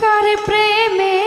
কার প্রেমে